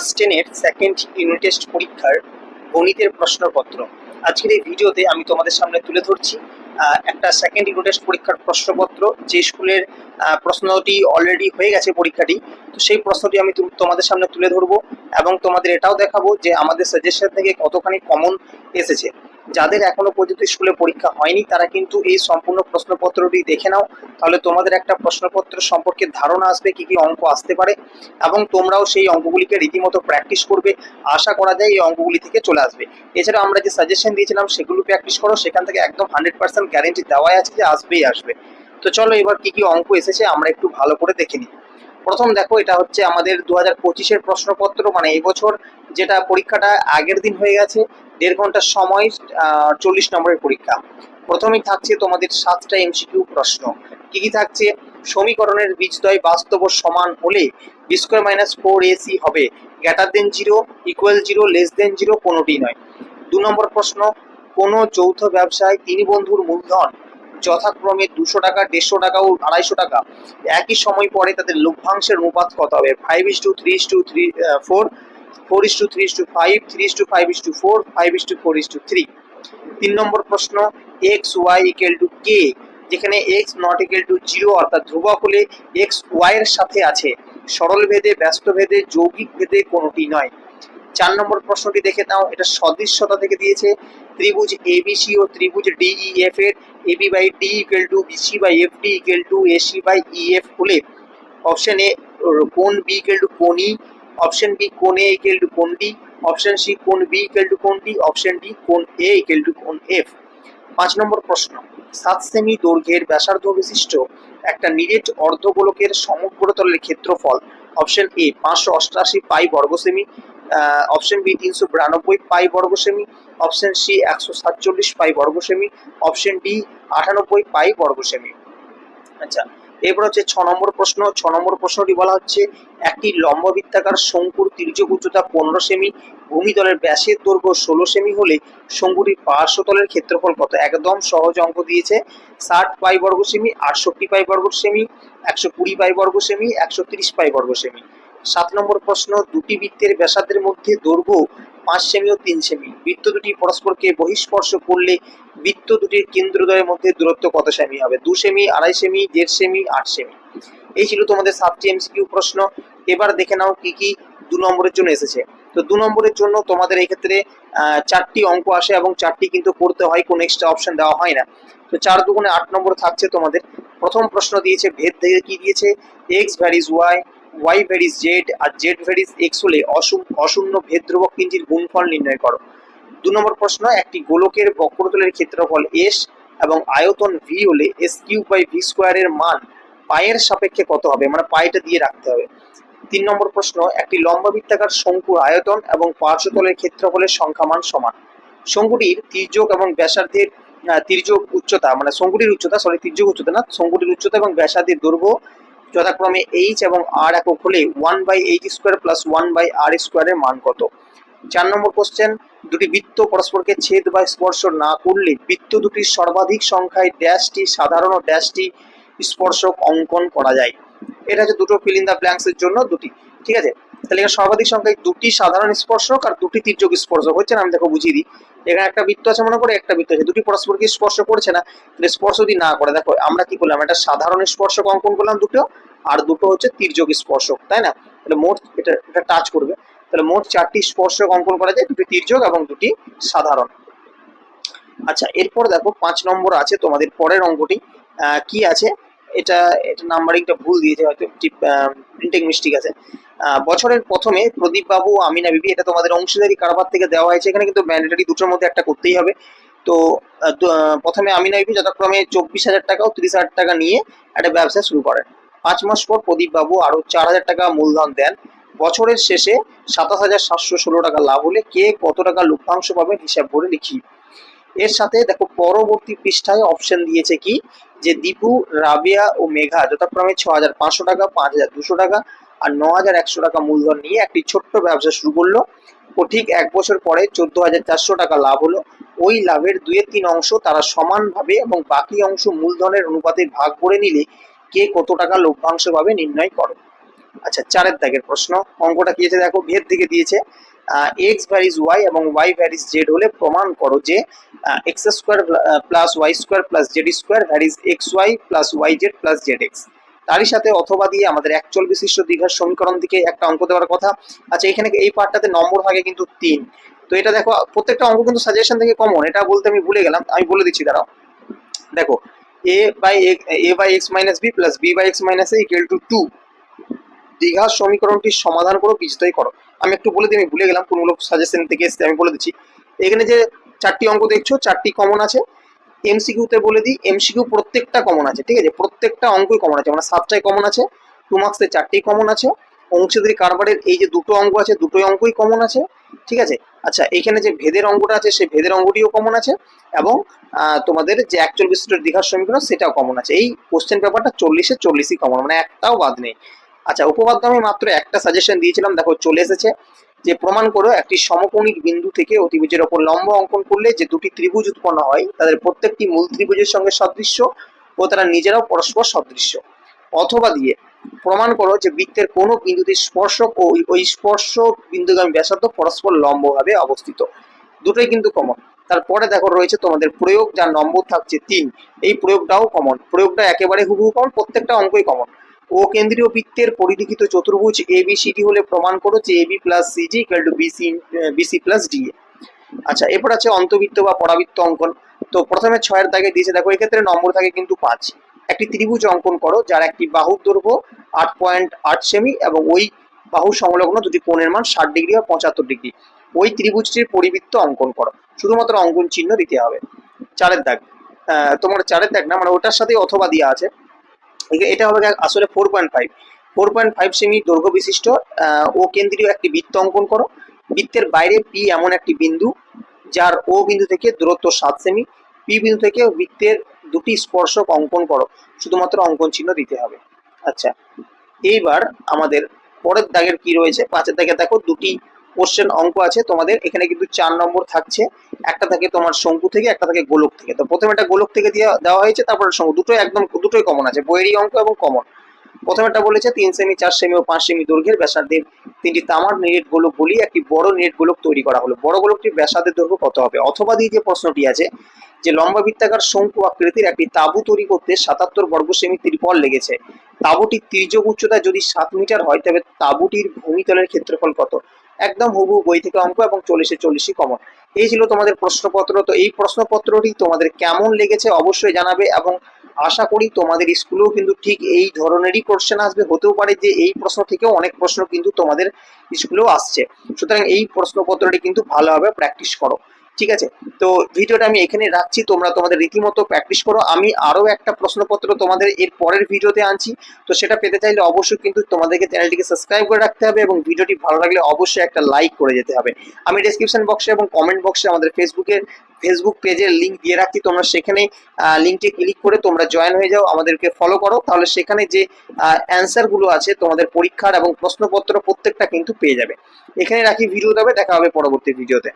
Class টেনের second unit test পরীক্ষার গণিতের প্রশ্নপত্র। আজকের এই ভিডিওতে আমি তোমাদের সামনে তুলে ধরছি একটা সেকেন্ড ইউনিট টেস্ট পরীক্ষার প্রশ্নপত্র। যে স্কুলের প্রশ্নটি অলরেডি হয়ে গেছে পরীক্ষাটি, তো সেই প্রশ্নটি আমি তোমাদের সামনে তুলে ধরবো এবং তোমাদের এটাও দেখাবো যে আমাদের সাজেশন থেকে কতখানি কমন এসেছে। যাদের এখনও পর্যন্ত স্কুলে পরীক্ষা হয়নি, তারা কিন্তু এই সম্পূর্ণ প্রশ্নপত্রটি দেখে নাও। তাহলে তোমাদের একটা প্রশ্নপত্র সম্পর্কে ধারণা আসবে, কি কি অঙ্ক আসতে পারে, এবং তোমরাও সেই অঙ্কগুলিকে রীতিমতো প্র্যাকটিস করবে। আশা করা যায় এই অঙ্কগুলি থেকে চলে আসবে। এছাড়া আমরা যে সাজেশন দিয়েছিলাম, সেগুলো প্র্যাকটিস করো। সেখান থেকে একদম হান্ড্রেড পার্সেন্ট গ্যারেন্টি দেওয়াই আছে যে আসবেই আসবে। তো চলো এবার কি কি অঙ্ক এসেছে, আমরা একটু ভালো করে দেখে নিই। প্রথম দেখো, এটা হচ্ছে আমাদের দু হাজার পঁচিশের প্রশ্নপত্র মানে এবছর যেটা পরীক্ষাটা আগের দিন হয়ে গেছে। দেড় ঘণ্টার সময় চল্লিশ নম্বরের পরীক্ষা। প্রথমে থাকছে তোমাদের সাতটা এমসিকিউ প্রশ্ন। কি কি থাকছে? সমীকরণের বীজদ্বয় বাস্তব সমান হলে B square minus four AC হবে। Greater than zero equal zero less than zero কোনোটি নয়। দু নম্বর প্রশ্ন, কোনো যৌথ ব্যবসায় তিন বন্ধুর মূলধন যথাক্রমে দুশো টাকা, দেড়শো টাকা ও আড়াইশো টাকা। একই সময় পরে তাদের লভ্যাংশের অনুপাত কত হবে? Five is to three is to three four four is to three is to five three is to five is to four five is to four is to three তিন নম্বর প্রশ্ন X Y equal to K যেখানে X not equal to zero অর্থাৎ ধ্রুবক হলে x Y এর সাথে আছে। সরল ভেদে, ব্যস্ত ভেদে, যৌগিক ভেদে কোনোটি নয়। চার নম্বর প্রশ্নটি দেখে নাও, এটা সদৃশ্যতা থেকে দিয়েছে। ত্রিভুজ এবিসি ও ত্রিভুজ ডিইএফ এর AB by D equal to BC by F D equal to AC by EF হলে। অপশন এ কোন বি ইকুয়াল টু কোন ই অপশন বি কোন এ ইকুয়াল টু কোন ডি অপশন সি কোন বি ইকুয়াল টু কোন D option D কোন A equal to কোন F পাঁচ নম্বর প্রশ্ন। সাত সেমি দৈর্ঘ্যের ব্যাসার্ধ বিশিষ্ট একটা নিরেট অর্ধগোলকের সমগ্রতলের ক্ষেত্রফল। অপশন এ পাঁচশো অষ্টাশি পাই বর্গ সেমি। অপশন বি তিনশো বিরানব্বই পাই বর্গ সেমি। অপশন সি একশো সাতচল্লিশ পাই বর্গ সেমি। অপশন ডি আটানব্বই পাই বর্গ সেমি। আচ্ছা এরপর হচ্ছে ছ নম্বর প্রশ্ন, ছ নম্বর প্রশ্নটি বলা হচ্ছে, একটি লম্ব বৃত্তাকার শঙ্কুর তির্যক উচ্চতা পনেরো সেমি, ভূমিতলের ব্যাসের দৈর্ঘ্য ষোলো সেমি হলে শঙ্কুটির পার্শ্বতলের ক্ষেত্রফল কত? একদম সহজ অঙ্ক দিয়েছে। ষাট পাই বর্গ সেমি, আটষট্টি পাই বর্গ সেমি, একশো কুড়ি পাই বর্গ সেমি, একশো তিরিশ পাই বর্গ সেমি। সাত নম্বর প্রশ্ন, দুটি বৃত্তের ব্যাসার্ধের মধ্যে দৈর্ঘ্য পাঁচ সেমি ও তিন সেমি। বৃত্ত দুটি পরস্পরকে বহিস্পর্শ করলে বৃত্ত দুটির কেন্দ্রদ্বয়ের মধ্যে দূরত্ব কত সেমি হবে? দু সেমি, আড়াই সেমি, দেড় সেমি, আট সেমি। এই ছিল তোমাদের সাতটি এমসিকিউ প্রশ্ন। এবার দেখে নাও কি কি দু নম্বরের জন্য এসেছে। তো দু নম্বরের জন্য তোমাদের এই ক্ষেত্রে চারটি অঙ্ক আসে এবং চারটি কিন্তু করতে হয়, কোনো এক্সট্রা অপশন দেওয়া হয় না। তো চার দুগুণে আট নম্বর থাকছে তোমাদের। প্রথম প্রশ্ন দিয়েছে, ভেদ থেকে কি দিয়েছে? X varies Y Y varies Z আর জেড ভ্যারিজ এক্স হলে অশূন্য ভেদ ধ্রুবক কিঞ্চির গুণফল নির্ণয় করো। দু নম্বর প্রশ্ন, একটি গোলকের বক্রতলের ক্ষেত্রফল এস এবং আয়তন ভি হলে এস কিউ বাই ভি স্কোয়ারের মান পায়ের সাপেক্ষে কত হবে? মানে পায়েটা দিয়ে রাখতে হবে। তিন নম্বর প্রশ্ন, একটি লম্বা বৃত্তাকার শঙ্কুর আয়তন এবং পার্শ্বতলের ক্ষেত্রফলের সংখ্যামান সমান। শঙ্কুটির তির্যক এবং ব্যাসার্ধের তির্যক উচ্চতা মানে শঙ্কুটির উচ্চতা সরি তির্যক উচ্চতা না, শঙ্কুটির উচ্চতা এবং ব্যাসার্ধের দৈর্ঘ্য যথাক্রমে এইচ এবং আর একক হলে one by H square plus one by R স্কোয়ারের মান কত? চার নম্বর কোশ্চেন দুটি বৃত্ত পরস্পরকে ছেদ বা স্পর্শ না করলে বৃত্ত দুটির সর্বাধিক সংখ্যায় ড্যাশটি সাধারণ ড্যাশটি স্পর্শক অঙ্কন করা যায়। এটা হচ্ছে দুটো ফিল ইন দ্য ব্ল্যাঙ্কস এর জন্য দুটি, ঠিক আছে? তাহলে এখানে সর্বাধিক সংখ্যায় দুটি সাধারণ স্পর্শক আর দুটি তির্যক স্পর্শক। হচ্ছে না? আমি দেখো বুঝিয়ে দিই। এখানে একটা বৃত্ত আছে, মনে করে, একটা বৃত্ত আছে। দুটি পরস্পরকে স্পর্শ করছে না স্পর্শ যদি না করে, দেখো, আমরা কি করলাম? একটা সাধারণ স্পর্শক অঙ্কন করলাম দুটো, আর দুটো হচ্ছে তির্যক স্পর্শক, তাই না? তাহলে মোট এটা এটা টাচ করবে। তাহলে মোট চারটি স্পর্শক অঙ্কন করা যায়, দুটি তির্যক এবং দুটি সাধারণ। আচ্ছা এরপর দেখো, পাঁচ নম্বর আছে তোমাদের পরের অঙ্কটি। কি আছে? এটা এটা নাম্বারিংটা ভুল দিয়েছে, হয়তো প্রিন্টিং মিস্টেক আছে। বছরের প্রথমে প্রদীপ বাবু, আমিনা বিবি, এটা তোমাদের অংশীদারি কারবার থেকে দেওয়া হয়েছে। এখানে কিন্তু ম্যান্ডেটারি দুটোর মধ্যে একটা করতেই হবে। তো প্রথমে আমিনা বিবি যথাক্রমে চব্বিশ হাজার টাকা ও তিরিশ হাজার টাকা নিয়ে একটা ব্যবসা শুরু করেন। পাঁচ মাস পর প্রদীপ বাবু আরও চার হাজার টাকা মূলধন দেন। বছরের শেষে সাতাশ হাজার সাতশো ষোলো টাকা লাভ হলে কে কত টাকা লভ্যাংশ পাবেন হিসাব করে লিখি। এর সাথে দেখো, পরবর্তী পৃষ্ঠায় অপশন দিয়েছে কি? যে দীপু, রাবিয়া ও মেঘা যথাক্রমে ছ হাজার পাঁচশো টাকা, পাঁচ হাজার দুশো টাকা আর ন হাজার একশো টাকা মূলধন নিয়ে একটি ছোট্ট ব্যবসা শুরু করল। ও ঠিক এক বছর পরে চোদ্দ হাজার চারশো টাকা লাভ হলো। ওই লাভের দুয়ের তিন অংশ তারা সমানভাবে এবং বাকি অংশ মূলধনের অনুপাতে ভাগ করে নিলে কে কত টাকা লভ্যাংশ পাবে নির্ণয় করো। আচ্ছা চারের দাগের প্রশ্ন। অঙ্কটা কি দেখো, ভেদ থেকে দিয়েছে। এক্স ভ্যারিজ ওয়াই এবং ওয়াই ভ্যারিজ জেড হলে প্রমাণ করো যে X square plus Y square plus Z square varies X Y plus Y Z plus Z X তারই সাথে অথবা দিয়ে আমাদের একচল বিশিষ্ট দীঘার সমীকরণ থেকে একটা অঙ্ক দেওয়ার কথা। আচ্ছা এখানে এই পার্টটাতে নম্বর ভাগে কিন্তু তিন। তো এটা দেখো, প্রত্যেকটা অঙ্ক কিন্তু সাজেশন থেকে কমন এটা বলতে আমি ভুলে গেলাম, আমি বলে দিচ্ছি, দাঁড়াও। দেখো A by A by X minus B plus B by X minus A equal to two দীঘার সমীকরণটির সমাধান করো বীজদ্বয় করো। আমি একটু বলে দিই, আমি ভুলে গেলাম কোনগুলো সাজেশন থেকে এসেছে, আমি বলে দিচ্ছি। এখানে যে চারটি অঙ্ক দেখছ, চারটি কমন আছে। এমসিকিউতে বলে দিই এমসিকিউ প্রত্যেকটা কমন আছে, ঠিক আছে? প্রত্যেকটা অঙ্কই কমন আছে মানে সাতটাই কমন আছে টু মার্কসে চারটেই কমন আছে, অংশীদারি কারবারের এই যে দুটো অঙ্ক আছে, দুটোই অঙ্কই কমন আছে, ঠিক আছে? আচ্ছা এখানে যে ভেদের অঙ্কটা আছে, সেই ভেদের অঙ্কটিও কমন আছে, এবং তোমাদের যে একচল বিশিষ্ট দীঘার সমীকরণ, সেটাও কমন আছে। এই কোশ্চেন পেপারটা চল্লিশে চল্লিশই কমন মানে একটাও বাদ নেই। আচ্ছা উপপাদ্য আমি মাত্র একটা সাজেশন দিয়েছিলাম, দেখো চলে এসেছে। যে প্রমাণ করো, একটি সমকোণিক বিন্দু থেকে অতিভুজের ওপর লম্ব অঙ্কন করলে যে দুটি ত্রিভুজ উৎপন্ন হয়, তাদের প্রত্যেকটি মূল ত্রিভুজের সঙ্গে সদৃশ্য ও তারা নিজেরাও পরস্পর সদৃশ্য। অথবা দিয়ে প্রমাণ করো যে বৃত্তের কোনো বিন্দুতে স্পর্শক ও ওই- স্পর্শ বিন্দুগামী ব্যাসার্ধ পরস্পর লম্বভাবে অবস্থিত। দুটোই কিন্তু কমন তারপরে দেখো রয়েছে তোমাদের প্রয়োগ, যার নম্বর থাকছে তিন। এই প্রয়োগটাও কমন প্রয়োগটা একেবারে হুবহু কমন প্রত্যেকটা অঙ্কই কমন ও কেন্দ্রীয় বৃত্তের পরিলিখিত চতুর্ভুজ এ বি সিটি হলে প্রমাণ করো যে A B plus CG equal to BC BC plus D A আচ্ছা এরপর আছে অন্তবৃত্ত বা পরাবৃত্ত অঙ্কন। তো প্রথমে ছয়ের দাগে দিয়েছে, দেখো, এক্ষেত্রে নম্বর থাকে কিন্তু পাঁচ। একটি ত্রিভুজ অঙ্কন করো, যার একটি বাহুর দৈর্ঘ্য আট পয়েন্ট আট সেমি এবং ওই বাহু সংলগ্ন দুটি কোণের মান ষাট ডিগ্রি বা পঁচাত্তর ডিগ্রি। ওই ত্রিভুজটির পরিবৃত্ত অঙ্কন করো। শুধুমাত্র অঙ্কন চিহ্ন দিতে হবে। চারের দাগ তোমার চারের দাগ না মানে ওটার সাথে অথবা দেওয়া আছে। এটা হবে আসলে four point five four point five semi দৈর্ঘ্য বিশিষ্ট ও কেন্দ্রীয় একটি বৃত্ত অঙ্কন করো। বৃত্তের বাইরে পি এমন একটি বিন্দু, যার ও বিন্দু থেকে দূরত্ব সাত সেমি পি বিন্দু থেকে বৃত্তের দুটি স্পর্শক অঙ্কন করো। শুধুমাত্র অঙ্কন চিহ্ন দিতে হবে। আচ্ছা এইবার আমাদের পরের দাগের কি রয়েছে? পাঁচের দাগে দেখো, দুটি কোশ্চেন অঙ্ক আছে। তোমাদের এখানে কিন্তু চার নম্বর থাকছে। একটা থাকে তোমার শঙ্কু থেকে, একটা থাকে গোলক থেকে। তো প্রথমে একটা গোলক থেকে দিয়ে দেওয়া হয়েছে, তারপরে শঙ্কু, দুটোই একদম, দুটোই কমন আছে, বইয়েরই অঙ্ক এবং কমন প্রথমেটা বলেছে, তিন সেমি চার সেমি ও পাঁচ সেমি দৈর্ঘ্যের ব্যাসার্ধের তিনটি তামার নেট গোলক বলি, একটি বড় নেট গোলক তৈরি করা হলো। বড় গোলকটির ব্যাসার্ধের দৈর্ঘ্য কত হবে? অথবা দিয়ে যে প্রশ্নটি আছে, যে লম্বা বৃত্তাকার শঙ্কু আকৃতির একটি তাঁবু তৈরি করতে সাতাত্তর বর্গ সেমি ত্রিপল লেগেছে। তাঁবুটির তির্যক উচ্চতা যদি সাত মিটার হয়, তবে তাঁবুটির ভূমিতলের ক্ষেত্রফল কত? একদম হুবু বই থেকে অঙ্ক এবং চল্লিশে চল্লিশই কমন এই ছিল তোমাদের প্রশ্নপত্র। তো এই প্রশ্নপত্রটি তোমাদের কেমন লেগেছে অবশ্যই জানাবে এবং আশা করি তোমাদের স্কুলেও কিন্তু ঠিক এই ধরনেরই কোশ্চেন আসবে। হতেও পারে যে এই প্রশ্ন থেকেও অনেক প্রশ্ন কিন্তু তোমাদের স্কুলেও আসছে। সুতরাং এই প্রশ্নপত্রটি কিন্তু ভালোভাবে প্র্যাকটিস করো। ঠিক আছে? তো ভিডিওটা আমি এখানে রাখছি, তোমরা তোমাদের রীতিমতো প্র্যাকটিস করো। আমি আরও একটা প্রশ্নপত্র তোমাদের এর পরের ভিডিওতে আনছি। তো সেটা পেতে চাইলে অবশ্যই কিন্তু তোমাদেরকে চ্যানেলটিকে সাবস্ক্রাইব করে রাখতে হবে এবং ভিডিওটি ভালো লাগলে অবশ্যই একটা লাইক করে যেতে হবে। আমি ডেসক্রিপশন বক্সে এবং কমেন্ট বক্সে আমাদের ফেসবুকের ফেসবুক পেজের লিঙ্ক দিয়ে রাখছি। তোমরা সেখানে লিঙ্কটি ক্লিক করে তোমরা জয়েন হয়ে যাও, আমাদেরকে ফলো করো। তাহলে সেখানে যে অ্যান্সারগুলো আছে, তোমাদের পরীক্ষার এবং প্রশ্নপত্র প্রত্যেকটা কিন্তু পেয়ে যাবে। এখানে রাখি ভিডিও দেবে, দেখা হবে পরবর্তী ভিডিওতে